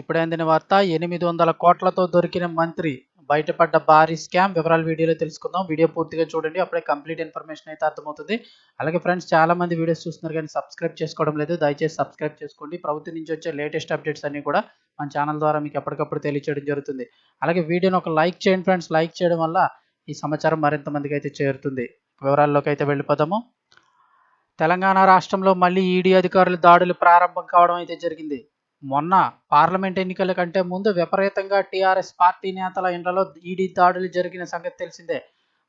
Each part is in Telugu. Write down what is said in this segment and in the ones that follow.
ఇప్పుడే అందిన వార్త ఎనిమిది వందల కోట్లతో దొరికిన మంత్రి బయటపడ్డ భారీ స్కామ్. వివరాలు వీడియోలో తెలుసుకుందాం. వీడియో పూర్తిగా చూడండి. అప్పుడే కంప్లీట్ ఇన్ఫర్మేషన్ అయితే అర్థమవుతుంది. అలాగే ఫ్రెండ్స్ చాలా మంది వీడియోస్ చూస్తున్నారు కానీ సబ్స్క్రైబ్ చేసుకోవడం లేదు. దయచేసి సబ్స్క్రైబ్ చేసుకోండి. ప్రభుత్వం నుంచి వచ్చే లేటెస్ట్ అప్డేట్స్ అన్ని కూడా మన ఛానల్ ద్వారా మీకు ఎప్పటికప్పుడు తెలియచేయడం జరుగుతుంది. అలాగే వీడియోని ఒక లైక్ చేయండి ఫ్రెండ్స్. లైక్ చేయడం వల్ల ఈ సమాచారం మరింత మందికి అయితే చేరుతుంది. వివరాల్లోకి అయితే వెళ్ళిపోదాము. తెలంగాణ రాష్ట్రంలో మళ్ళీ ఈడీ అధికారుల దాడులు ప్రారంభం కావడం అయితే జరిగింది. మొన్న పార్లమెంట్ ఎన్నికల కంటే ముందు విపరీతంగా టీఆర్ఎస్ పార్టీ నేతల ఇండ్లలో ఈడీ దాడులు జరిగిన సంగతి తెలిసిందే.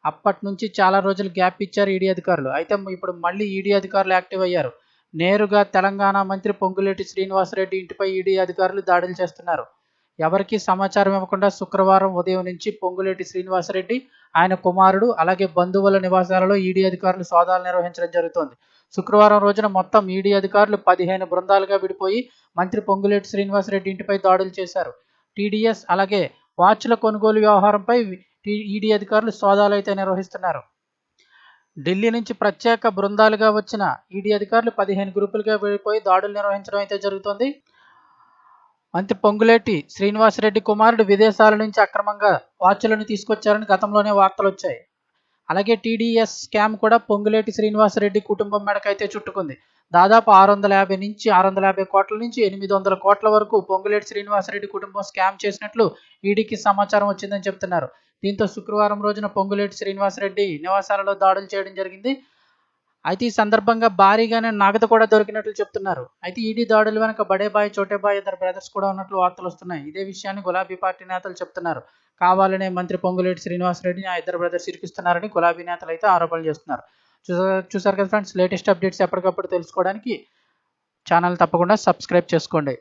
అప్పటి నుంచి చాలా రోజులు గ్యాప్ ఇచ్చారు ఈడీ అధికారులు. అయితే ఇప్పుడు మళ్ళీ ఈడీ అధికారులు యాక్టివ్ అయ్యారు. నేరుగా తెలంగాణ మంత్రి పొంగులేటి శ్రీనివాసరెడ్డి ఇంటిపై ఈడీ అధికారులు దాడులు చేస్తున్నారు. ఎవరికి సమాచారం ఇవ్వకుండా శుక్రవారం ఉదయం నుంచి పొంగులేటి శ్రీనివాసరెడ్డి ఆయన కుమారుడు అలాగే బంధువుల నివాసాలలో ఈడీ అధికారులు సోదాలు నిర్వహించడం జరుగుతోంది. శుక్రవారం రోజున మొత్తం ఈడీ అధికారులు పదిహేను బృందాలుగా విడిపోయి మంత్రి పొంగులేటి శ్రీనివాసరెడ్డి ఇంటిపై దాడులు చేశారు. టీడీఎస్ అలాగే వాచ్ల కొనుగోలు వ్యవహారంపై ఈడీ అధికారులు సోదాలు అయితే నిర్వహిస్తున్నారు. ఢిల్లీ నుంచి ప్రత్యేక బృందాలుగా వచ్చిన ఈడీ అధికారులు పదిహేను గ్రూపులుగా విడిపోయి దాడులు నిర్వహించడం అయితే జరుగుతోంది. మంత్రి పొంగులేటి శ్రీనివాసరెడ్డి కుమారుడు విదేశాల నుంచి అక్రమంగా వాచ్లను తీసుకొచ్చారని గతంలోనే వార్తలు వచ్చాయి అలాగే టీడీఎస్ స్కామ్ కూడా పొంగులేటి శ్రీనివాసరెడ్డి కుటుంబం మెడకైతే చుట్టుకుంది. దాదాపు ఆరు వందల యాభై నుంచి ఆరు వందల యాభై కోట్ల నుంచి ఎనిమిది వందల కోట్ల వరకు పొంగులేటి శ్రీనివాసరెడ్డి కుటుంబం స్కామ్ చేసినట్లు ఈడీకి సమాచారం వచ్చిందని చెప్తున్నారు. దీంతో శుక్రవారం రోజున పొంగులేటి శ్రీనివాసరెడ్డి నివాసాలలో దాడులు చేయడం జరిగింది. అయితే ఈ సందర్భంగా భారీగానే నగదు కూడా దొరికినట్లు చెప్తున్నారు. అయితే ఈడీ దాడులు వెనక బడేబాయ్ చోటేబాయ్ ఇద్దరు బ్రదర్స్ కూడా ఉన్నట్లు వార్తలు వస్తున్నాయి. ఇదే విషయాన్ని గులాబీ పార్టీ నేతలు చెప్తున్నారు. కావాలనే మంత్రి పొంగులేటి శ్రీనివాసరెడ్డిని ఆ ఇద్దరు బ్రదర్స్ ఇరికిస్తున్నారని గులాబీ నేతలు అయితే ఆరోపణలు చేస్తున్నారు. చూసారు కదా ఫ్రెండ్స్ లేటెస్ట్ అప్డేట్స్ ఎప్పటికప్పుడు తెలుసుకోవడానికి ఛానల్ తప్పకుండా సబ్స్క్రైబ్ చేసుకోండి.